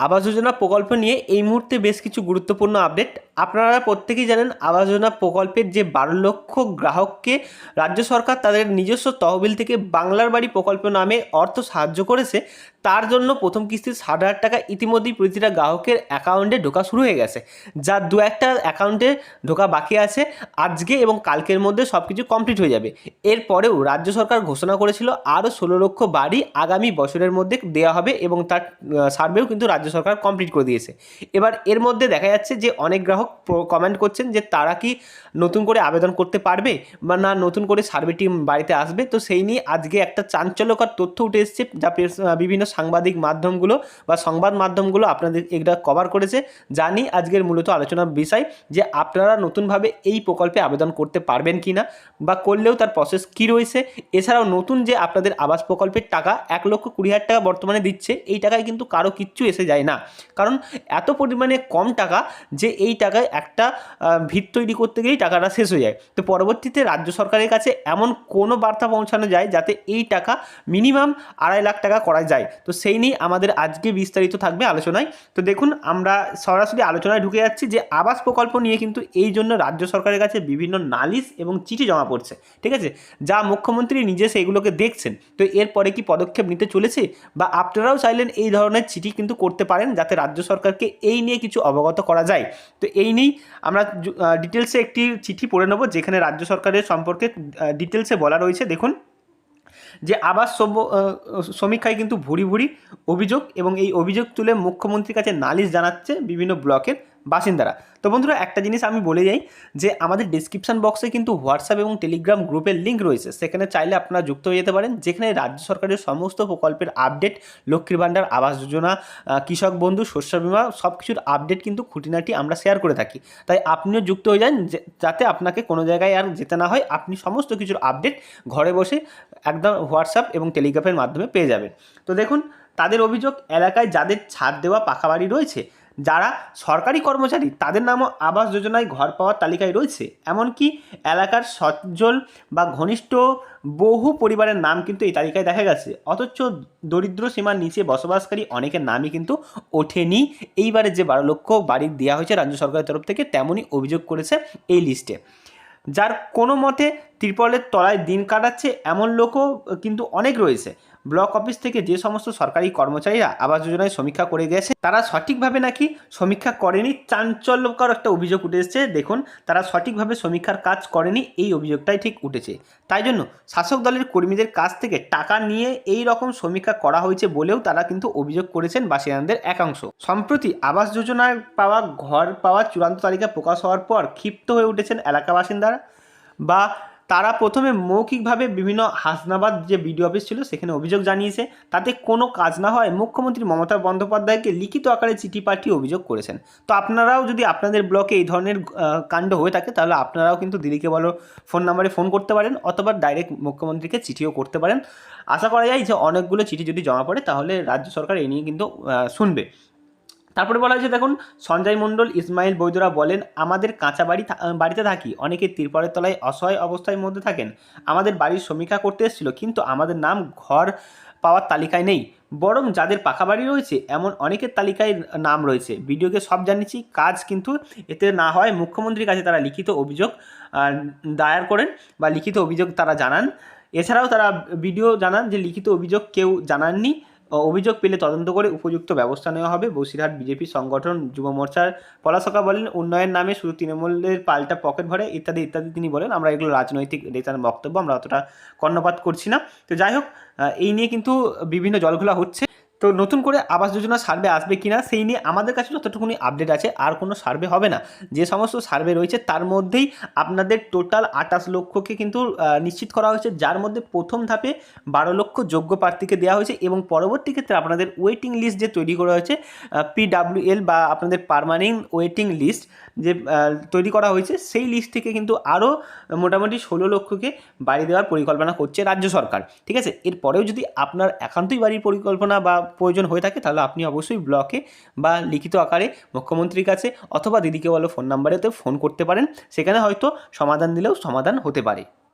আবাস যোজনা প্রকল্প নিয়ে এই মুহূর্তে বেশ কিছু গুরুত্বপূর্ণ আপডেট। আপনারা প্রত্যেকেই জানেন আবাস যোজনা প্রকল্পের যে বারো লক্ষ গ্রাহককে রাজ্য সরকার তাদের নিজস্ব তহবিল থেকে বাংলার বাড়ি প্রকল্প নামে অর্থ সাহায্য করেছে তার জন্য প্রথম কিস্তির ষাট হাজার টাকা ইতিমধ্যেই প্রতিটা গ্রাহকের অ্যাকাউন্টে ঢোকা শুরু হয়ে গেছে যার দু একটা অ্যাকাউন্টে ঢোকা বাকি আছে আজকে এবং কালকের মধ্যে সব কিছু কমপ্লিট হয়ে যাবে। এরপরেও রাজ্য সরকার ঘোষণা করেছিল আরও ষোলো লক্ষ বাড়ি আগামী বছরের মধ্যে দেওয়া হবে এবং তার সার্ভেও কিন্তু রাজ্য সরকার কমপ্লিট করে দিয়েছে। এবার এর মধ্যে দেখা যাচ্ছে যে অনেক গ্রাহক কমেন্ট করছেন যে তারা কি নতুন করে আবেদন করতে পারবে বা না নতুন করে সার্ভে টিম বাড়িতে আসবে? তো সেই নিয়ে আজকে একটা চাঞ্চল্যকর তথ্য উঠে এসেছে যা বিভিন্ন সাংবাদিক মাধ্যমগুলো বা সংবাদ মাধ্যমগুলো আপনাদের এটা কভার করেছে। জানি আজকের মূলত আলোচনার বিষয় যে আপনারা নতুনভাবে এই প্রকল্পে আবেদন করতে পারবেন কি না বা করলেও তার প্রসেস কী রয়েছে। এছাড়াও নতুন যে আপনাদের আবাস প্রকল্পের টাকা এক লক্ষ কুড়ি হাজার টাকা বর্তমানে দিচ্ছে, এই টাকায় কিন্তু কারও কিচ্ছু এসে যায় না। কারণ এত পরিমাণে কম টাকা যে এই টাকায় একটা ভিত তৈরি করতে গেলেই টাকাটা শেষ হয়ে যায়। তো পরবর্তীতে রাজ্য সরকারের কাছে এমন কোনো বার্তা পৌঁছানো যায় যাতে এই টাকা মিনিমাম আড়াই লাখ টাকা করা যায়। তো সেই নিয়ে আমাদের আজকে বিস্তারিত থাকবে আলোচনায়। তো দেখুন, আমরা সরাসরি আলোচনায় ঢুকে যাচ্ছি যে আবাস প্রকল্প নিয়ে কিন্তু এই জন্য রাজ্য সরকারের কাছে বিভিন্ন নালিশ এবং চিঠি জমা পড়ছে, ঠিক আছে? যা মুখ্যমন্ত্রী নিজে সেগুলোকে দেখছেন। তো এরপরে কি পদক্ষেপ নিতে চলেছে? বা আপনারাও চাইলেন এই ধরনের চিঠি কিন্তু করতে পারেন যাতে রাজ্য সরকারকে এই নিয়ে কিছু অবগত করা যায়। তো এই নিয়েই আমরা ডিটেলসে একটি চিঠি পড়ে নেব, যেখানে রাজ্য সরকারের সম্পর্কে ডিটেলসে বলা রয়েছে। দেখুন যে আবাস সম- সমীক্ষায় কিন্তু ভুরি ভুরি অভিযোগ এবং এই অভিযোগ তুলে মুখ্যমন্ত্রীর কাছে নালিশ জানাচ্ছে বিভিন্ন ব্লকের বাসিন্দারা। তো বন্ধুরা, একটা জিনিস আমি বলে যাই যে, আমাদের ডিসক্রিপশন বক্সে কিন্তু হোয়াটসঅ্যাপ এবং টেলিগ্রাম গ্রুপের লিঙ্ক রয়েছে। সেখানে চাইলে আপনারা যুক্ত হয়ে যেতে পারেন। যেখানে রাজ্য সরকারের সমস্ত প্রকল্পের আপডেট লক্ষ্মীর ভাণ্ডার, আবাস যোজনা কৃষক বন্ধু, শস্য বিমা সব কিছুর আপডেট কিন্তু খুঁটিনাটি আমরা শেয়ার করে থাকি। তাই আপনিও যুক্ত হয়ে যান যাতে আপনাকে কোনো জায়গায় আর যেতে না হয়। আপনি সমস্ত কিছুর আপডেট ঘরে বসে একদম হোয়াটসঅ্যাপ এবং টেলিগ্রাফের মাধ্যমে পেয়ে যাবেন। তো দেখুন, তাদের অভিযোগ, এলাকায় যাদের ছাদ দেওয়া পাকা বাড়ি রয়েছে যারা সরকারি কর্মচারী, তাদের নামও আবাস যোজনায় ঘর পাওয়ার তালিকায় রয়েছে। এমনকি এলাকার সজ্জল বা ঘনিষ্ঠ বহু পরিবারের নাম কিন্তু এই তালিকায় দেখা গেছে। অথচ দরিদ্র সীমার নিচে বসবাসকারী অনেকের নামই কিন্তু ওঠেনি। এইবারে যে বারো লক্ষ বাড়ি দেওয়া হয়েছে রাজ্য সরকারের তরফ থেকে, তেমনই অভিযোগ করেছে এই লিস্টে। যার কোনো মতে ত্রিপলের তলায় দিন কাটাচ্ছে এমন লোকও কিন্তু অনেক রয়েছে। ব্লক অফিস থেকে যে সমস্ত সরকারি কর্মচারীরা আবাস যোজনায় সমীক্ষা করে গেছে, তারা সঠিকভাবে নাকি সমীক্ষা করেনি? চাঞ্চল্যকর একটা অভিযোগ উঠে এসেছে। দেখুন, তারা সঠিকভাবে সমীক্ষার কাজ করেনি, এই অভিযোগটাই ঠিক উঠেছে। তাই জন্য শাসক দলের কর্মীদের কাছ থেকে টাকা নিয়ে এই রকম সমীক্ষা করা হয়েছে বলেও তারা কিন্তু অভিযোগ করেছেন বাসিন্দাদের একাংশ। সম্প্রতি আবাস যোজনায় পাওয়া ঘর পাওয়া চূড়ান্ত তালিকা প্রকাশ হওয়ার পর ক্ষিপ্ত হয়ে উঠেছেন এলাকা বাসিন্দারা বা তারা প্রথমে মৌখিকভাবে বিভিন্ন হাসনাবাদ যে বিডিও অফিস ছিল সেখানে অভিযোগ জানিয়েছে। তাতে কোনো কাজ না হয় মুখ্যমন্ত্রী মমতা বন্দ্যোপাধ্যায়কে লিখিত আকারে চিঠি পাঠিয়ে অভিযোগ করেছেন। তো আপনারাও যদি আপনাদের ব্লকে এই ধরনের কাণ্ড হয়ে থাকে তাহলে আপনারাও কিন্তু দিদিকে বলো, ফোন নাম্বারে ফোন করতে পারেন অথবা ডাইরেক্ট মুখ্যমন্ত্রীকে চিঠিও করতে পারেন। আশা করা যায় যে অনেকগুলো চিঠি যদি জমা পড়ে তাহলে রাজ্য সরকার এ নিয়ে কিন্তু শুনবে। তারপরে বলা হয়েছে, দেখুন, সঞ্জয় মণ্ডল, ইসমাইল বৈদরা বলেন, আমাদের কাঁচা বাড়ি বাড়িতে থাকি। অনেকে তিরপলের তলায় অসহায় অবস্থায় মধ্যে থাকেন। আমাদের বাড়ির সমীক্ষা করতে এসেছিল, কিন্তু আমাদের নাম ঘর পাওয়ার তালিকায় নেই। বরং যাদের পাকা বাড়ি রয়েছে, এমন অনেকের তালিকায় নাম রয়েছে। ভিডিওকে সব জানিয়েছি, কাজ কিন্তু এতে না হয়। মুখ্যমন্ত্রীর কাছে তারা লিখিত অভিযোগ দায়ের করেন বা লিখিত অভিযোগ তারা জানান। এছাড়াও তারা ভিডিও জানান যে, লিখিত অভিযোগ কেউ জানাননি। অভিযোগ পেলে তদন্ত করে উপযুক্ত ব্যবস্থা নেওয়া হবে। বসিরহাট বিজেপি সংগঠন যুব মোর্চার পলাশকা বলেন, উন্নয়ন নামে শুধু তৃণমূলের পাল্টা পকেট ভরে, ইত্যাদি ইত্যাদি তিনি বলেন। আমরা এগুলো রাজনৈতিক নেতার বক্তব্য, আমরা অতটা কর্ণপাত করছি না। তো যাই হোক এই নিয়ে কিন্তু বিভিন্ন জলঘোলা হচ্ছে। তো নতুন করে আবাস যোজনা সার্ভে আসবে কিনা সেই নিয়ে আমাদের কাছে যতটুকুনি আপডেট আছে, আর কোনো সার্ভে হবে না। যে সমস্ত সার্ভে রয়েছে তার মধ্যেই আপনাদের টোটাল আটাশ লক্ষকে কিন্তু নিশ্চিত করা হয়েছে। যার মধ্যে প্রথম ধাপে বারো লক্ষ যোগ্য প্রার্থীকে দেওয়া হয়েছে এবং পরবর্তী ক্ষেত্রে আপনাদের ওয়েটিং লিস্ট যে তৈরি করা হয়েছে পিডাব্লিউএল বা আপনাদের পারমানেন্ট ওয়েটিং লিস্ট যে তৈরি করা হয়েছে, সেই লিস্ট থেকে কিন্তু আরও মোটামুটি ষোলো লক্ষকে বাড়ি দেওয়ার পরিকল্পনা করছে রাজ্য সরকার। ঠিক আছে? এরপরেও যদি আপনার একান্তই বাড়ির পরিকল্পনা বা প্রয়োজন হয়ে থাকে, তাহলে আপনি অবশ্যই ব্লকে বা লিখিত আকারে মুখ্যমন্ত্রীর কাছে অথবা দিদিকে বলো ফোন নাম্বারেতে ফোন করতে পারেন। সেখানে হয়তো সমাধান দিলেও সমাধান হতে পারে।